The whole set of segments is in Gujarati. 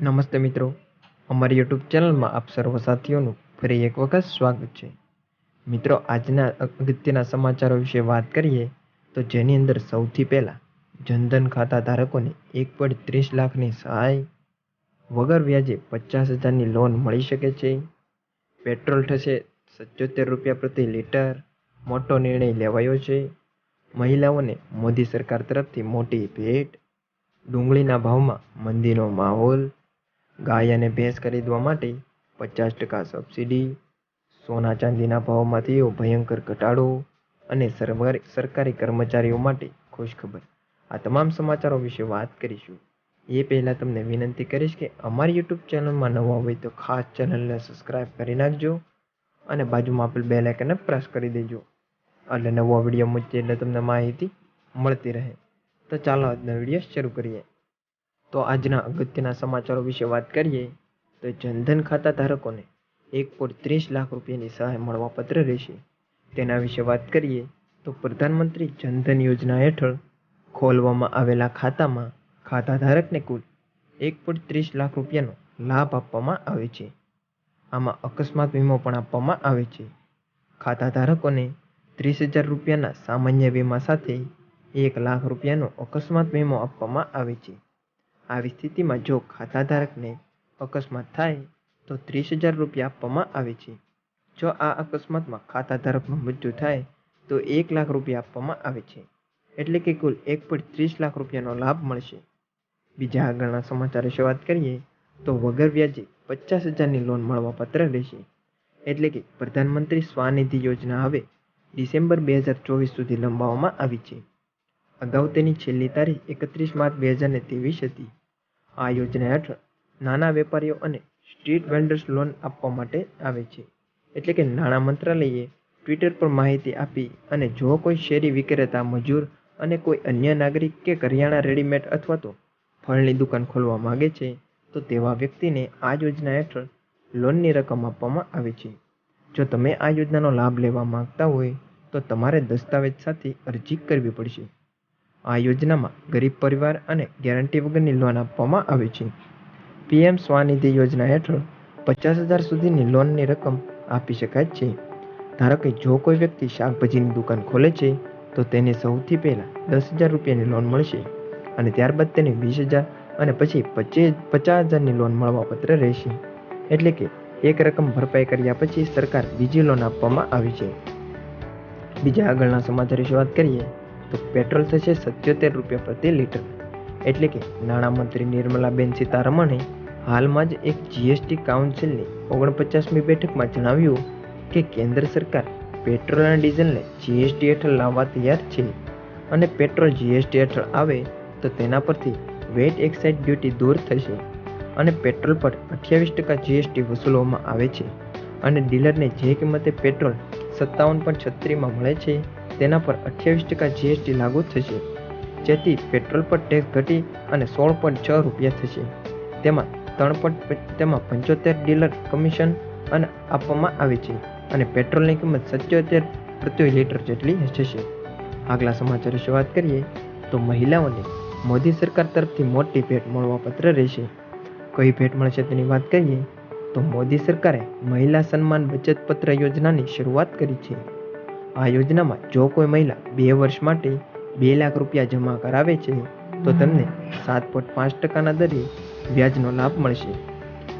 નમસ્તે મિત્રો. અમારી યુટ્યુબ ચેનલમાં આપ સર્વ સાથીઓનું ફરી એક વખત સ્વાગત છે. મિત્રો, આજના અગત્યના સમાચારો વિશે વાત કરીએ તો જેની અંદર સૌથી પહેલાં જનધન ખાતા ધારકોને એક પોઈન્ટ ત્રીસ લાખની સહાય વગર વ્યાજે પચાસ હજારની લોન મળી શકે છે. પેટ્રોલ થશે સત્યોતેર રૂપિયા પ્રતિ લીટર, મોટો નિર્ણય લેવાયો છે. મહિલાઓને મોદી સરકાર તરફથી મોટી ભેટ, ડુંગળીના ભાવમાં મંદીનો માહોલ ગાય અને ભેંસ ખરીદવા માટે પચાસ ટકા સબસિડી સોના ચાંદીના ભાવમાં થયો ભયંકર ઘટાડો અને સરકારી સરકારી કર્મચારીઓ માટે ખુશખબર. આ તમામ સમાચારો વિશે વાત કરીશું. એ પહેલાં તમને વિનંતી કરીશ કે અમારી યુટ્યુબ ચેનલમાં નવા હોય તો ખાસ ચેનલને સબસ્ક્રાઈબ કરી નાખજો અને બાજુમાં આપેલ બે લાઇકનને પ્રેસ કરી દેજો. એટલે નવો વીડિયો મૂકીએ એટલે તમને માહિતી મળતી રહે. તો ચાલો આજનો વીડિયો શરૂ કરીએ. તો આજના અગત્યના સમાચારો વિશે વાત કરીએ, તો જનધન ખાતા ધારકોને એક પોઈન્ટ ત્રીસ લાખ રૂપિયાની સહાય મળવા પત્ર રહેશે. તેના વિશે વાત કરીએ, તો પ્રધાનમંત્રી જનધન યોજના હેઠળ ખોલવામાં આવેલા ખાતામાં ખાતા ધારકને કુલ એક પોઈન્ટ ત્રીસ લાખ રૂપિયાનો લાભ આપવામાં આવે છે. આમાં અકસ્માત વીમો પણ આપવામાં આવે છે. ખાતા ધારકોને ત્રીસ હજાર રૂપિયાના સામાન્ય વીમા સાથે એક લાખ રૂપિયાનો અકસ્માત વીમો આપવામાં આવે છે. આવી સ્થિતિમાં જો ખાતાધારકને અકસ્માત થાય, તો ત્રીસ હજાર રૂપિયા આપવામાં આવે છે. જો આ અકસ્માતમાં ખાતાધારકનું મૃત્યુ થાય, તો એક લાખ રૂપિયા આપવામાં આવે છે. એટલે કે કુલ એક પોઈન્ટ ત્રીસ લાખ રૂપિયાનો લાભ મળશે. બીજા આગળના સમાચાર વિશે વાત કરીએ, તો વગર વ્યાજે પચાસ હજારની લોન મળવા પત્ર રહેશે. એટલે કે પ્રધાનમંત્રી સ્વાનિધિ યોજના હવે ડિસેમ્બર બે હજાર ચોવીસ સુધી લંબાવવામાં આવી છે. અગાઉ તેની છેલ્લી તારીખ એકત્રીસ માર્ચ બે હજાર ત્રેવીસ હતી. આ યોજના હેઠળ નાના વેપારીઓ અને સ્ટ્રીટ વેન્ડર્સ લોન આપવા માટે આવે છે. એટલે કે નાણાં મંત્રાલયે ટ્વિટર પર માહિતી આપી અને જો કોઈ શેરી વિક્રેતા, મજૂર અને કોઈ અન્ય નાગરિક કે કરિયાણા રેડીમેડ અથવા તો ફળની દુકાન ખોલવા માગે છે, તો તેવા વ્યક્તિને આ યોજના હેઠળ લોનની રકમ આપવામાં આવે છે. જો તમે આ યોજનાનો લાભ લેવા માંગતા હોય, તો તમારે દસ્તાવેજ સાથે અરજી કરવી પડશે. આ યોજનામાં ગરીબ પરિવાર અને ગેરંટી વગરની લોન આપવામાં આવે છે. પીએમ સ્વાનિધિ યોજના હેઠળ પચાસ હજાર સુધીની લોનની રકમ આપી શકાય છે. ધારો કે જો કોઈ વ્યક્તિ શાકભાજીની દુકાન ખોલે છે, તો તેને સૌથી પહેલાં દસ હજાર રૂપિયાની લોન મળશે અને ત્યારબાદ તેને વીસ હજાર અને પછી પચીસ પચાસ હજારની લોન મળવા પત્ર રહેશે. એટલે કે એક રકમ ભરપાઈ કર્યા પછી સરકાર બીજી લોન આપવામાં આવી છે. બીજા આગળના સમાચાર વિશે વાત કરીએ. તો પેટ્રોલ થશે સત્યોતેર રૂપિયા પ્રતિ લીટર. એટલે કે નાણામંત્રી નિર્મલાબેન સીતારમણે હાલમાં જ એક જીએસટી કાઉન્સિલની ઓગણપચાસમી બેઠકમાં જણાવ્યું કે કેન્દ્ર સરકાર પેટ્રોલ અને ડીઝલને જીએસટી હેઠળ લાવવા તૈયાર છે અને પેટ્રોલ જીએસટી હેઠળ આવે તો તેના પરથી વેટ એક્સાઇઝ ડ્યુટી દૂર થશે અને પેટ્રોલ પર અઠ્યાવીસ ટકા જીએસટી વસૂલવામાં આવે છે અને ડીલરને જે કિંમતે પેટ્રોલ સત્તાવન પોઈન્ટ છત્રીમાં મળે છે તેના પર અઠ્યાવીસ ટકા જીએસટી લાગુ થશે, જેથી પેટ્રોલ પર ટેક્સ ઘટી અને સોળ પોઈન્ટ છ રૂપિયા થશે. તેમાં ત્રણ પોઈન્ટ તેમાં પંચોતેર ડીલર કમિશન અને આપવામાં આવે છે અને પેટ્રોલની કિંમત સત્યોતેર પ્રતિ લીટર જેટલી થશે. આગલા સમાચાર વિશે વાત કરીએ, તો મહિલાઓને મોદી સરકાર તરફથી મોટી ભેટ મળવા પત્ર રહેશે. કઈ ભેટ મળશે તેની વાત કરીએ, તો મોદી સરકારે મહિલા સન્માન બચત પત્ર યોજનાની શરૂઆત કરી છે. આ યોજનામાં જો કોઈ મહિલા બે વર્ષ માટે બે લાખ રૂપિયા જમા કરાવે છે, તો તેમને સાત પોઈન્ટ પાંચ ટકાના દરે વ્યાજનો લાભ મળશે.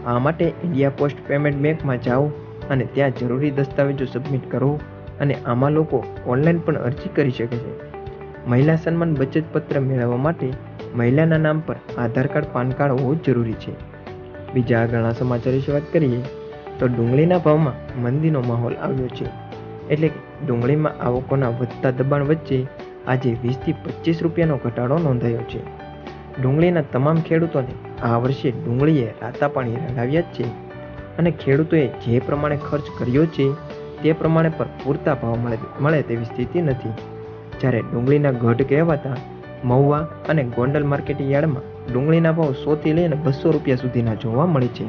આ માટે ઇન્ડિયા પોસ્ટ પેમેન્ટ બેંકમાં જાઓ અને ત્યાં જરૂરી દસ્તાવેજો સબમિટ કરો અને આમાં લોકો ઓનલાઈન પણ અરજી કરી શકે છે. મહિલા સન્માન બચત પત્ર મેળવવા માટે મહિલાના નામ પર આધાર કાર્ડ, પાન કાર્ડ હોવું જરૂરી છે. બીજા આગળના સમાચાર વિશે વાત કરીએ, તો ડુંગળીના ભાવમાં મંદીનો માહોલ આવ્યો છે. એટલે ડુંગળીમાં આવકોના વધતા દબાણ વચ્ચે આજે વીસથી પચીસ રૂપિયાનો ઘટાડો નોંધાયો છે. ડુંગળીના તમામ ખેડૂતોને આ વર્ષે ડુંગળીએ રાતા પાણી રડાવ્યા જ છે અને ખેડૂતોએ જે પ્રમાણે ખર્ચ કર્યો છે તે પ્રમાણે પર પૂરતા ભાવ મળે મળે તેવી સ્થિતિ નથી. જ્યારે ડુંગળીના ગઢ કહેવાતા મહુવા અને ગોંડલ માર્કેટ યાર્ડમાં ડુંગળીના ભાવ સોથી લઈને બસો રૂપિયા સુધીના જોવા મળે છે.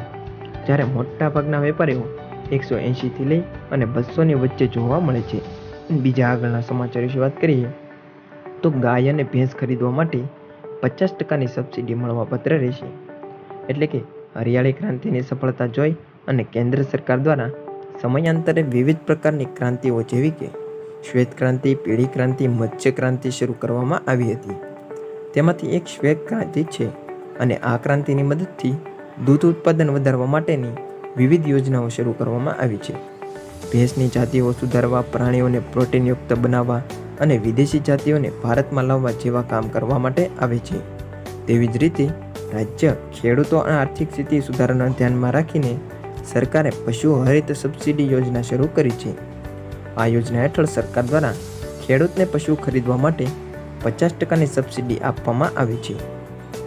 જ્યારે મોટાભાગના વેપારીઓ એકસો એંશીથી લઈ અને બસોની વચ્ચે જોવા મળે છે. બીજા આગળના સમાચાર વિશે વાત કરીએ, તો ગાય અને ભેંસ ખરીદવા માટે પચાસ ટકાની સબસિડી મળવા પત્ર રહેશે. એટલે કે હરિયાળી ક્રાંતિની સફળતા જોઈ અને કેન્દ્ર સરકાર દ્વારા સમયાંતરે વિવિધ પ્રકારની ક્રાંતિઓ જેવી કે શ્વેત ક્રાંતિ, પીળી ક્રાંતિ મત્સ્ય ક્રાંતિ શરૂ કરવામાં આવી હતી. તેમાંથી એક શ્વેત ક્રાંતિ છે અને આ ક્રાંતિની મદદથી દૂધ ઉત્પાદન વધારવા માટેની વિવિધ યોજનાઓ શરૂ કરવામાં આવી છે. ભેંસની જાતિઓ સુધારવા, પ્રાણીઓને પ્રોટીનયુક્ત બનાવવા અને વિદેશી જાતિઓને ભારતમાં લાવવા જેવા કામ કરવા માટે આવે છે. તેવી જ રીતે, રાજ્ય ખેડૂતો અને આર્થિક સ્થિતિ સુધારણા ધ્યાનમાં રાખીને સરકારે પશુ હરિત સબસિડી યોજના શરૂ કરી છે. આ યોજના હેઠળ સરકાર દ્વારા ખેડૂતને પશુ ખરીદવા માટે પચાસ ટકાની સબસિડી આપવામાં આવે છે.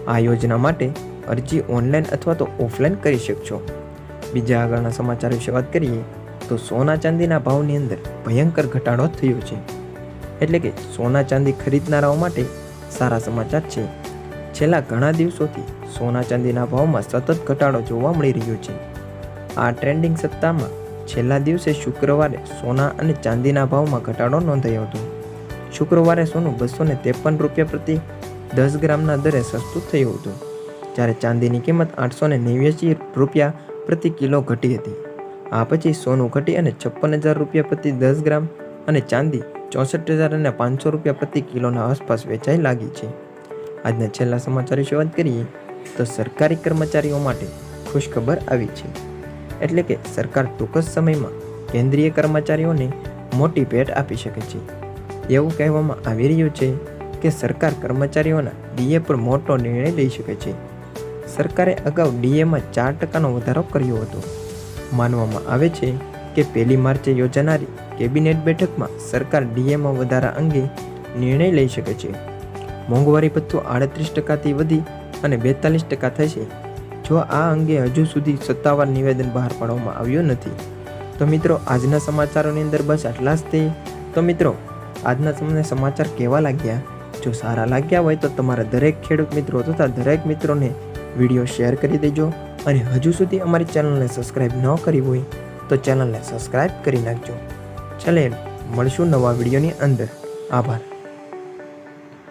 આ યોજના માટે અરજી ઓનલાઈન અથવા તો ઓફલાઈન કરી શકશો. બીજા આગળના સમાચાર વિશે વાત કરીએ, તો સોના ચાંદીના ભાવની અંદર ભયંકર ઘટાડો થયો છે. એટલે કે સોના ચાંદી ખરીદનારાઓ માટે સારા સમાચાર છે. છેલ્લા ઘણા દિવસોથી સોના ચાંદીના ભાવમાં સતત ઘટાડો જોવા મળી રહ્યો છે. આ ટ્રેન્ડિંગ સપ્તાહમાં છેલ્લા દિવસે શુક્રવારે સોના અને ચાંદીના ભાવમાં ઘટાડો નોંધાયો હતો. શુક્રવારે સોનું બસો ને ત્રેપન રૂપિયા પ્રતિ દસ ગ્રામના દરે સસ્તું થયું હતું. જ્યારે ચાંદીની કિંમત આઠસો ને નેવ્યાસી રૂપિયા પ્રતિ કિલો ઘટી હતી. આ પછી સોનું ઘટી અને છપ્પન હજાર રૂપિયા પ્રતિ દસ ગ્રામ અને ચાંદી ચોસઠ હજાર અને પાંચસો રૂપિયા પ્રતિ કિલોના આસપાસ વેચાઈ લાગી છે. આજના છેલ્લા સમાચાર વિશે વાત કરીએ તો સરકારી કર્મચારીઓ માટે ખુશખબર આવી છે. એટલે કે સરકાર ટૂંક જ સમયમાં કેન્દ્રીય કર્મચારીઓને મોટી ભેટ આપી શકે છે. એવું કહેવામાં આવી રહ્યું છે કે સરકાર કર્મચારીઓના ડીએ પર મોટો નિર્ણય લઈ શકે છે. સરકારે અગાઉ ડીએમાં ચાર ટકાનો વધારો કર્યો હતો. માનવામાં આવે છે કે પહેલી માર્ચે યોજાનારી કેબિનેટ બેઠકમાં સરકાર ડીએમાં વધારા અંગે નિર્ણય લઈ શકે છે. મોંઘવારી ભથ્થું આડત્રીસ ટકાથી વધી અને બેતાલીસ ટકા થશે જો આ અંગે હજુ સુધી સત્તાવાર નિવેદન બહાર પાડવામાં આવ્યું નથી. તો મિત્રો, આજના સમાચારોની અંદર બસ આટલા જ તે. તો મિત્રો, આજના તમને સમાચાર કેવા લાગ્યા? જો સારા લાગ્યા હોય તો તમારા દરેક ખેડૂત મિત્રો તથા દરેક મિત્રોને વીડિયો શેર કરી દેજો અને હજુ સુધી અમારી ચેનલને સબસ્ક્રાઈબ ન કરી હોય તો ચેનલને સબસ્ક્રાઈબ કરી નાખજો. ચાલે મળશું નવા વિડીયોની અંદર. આભાર.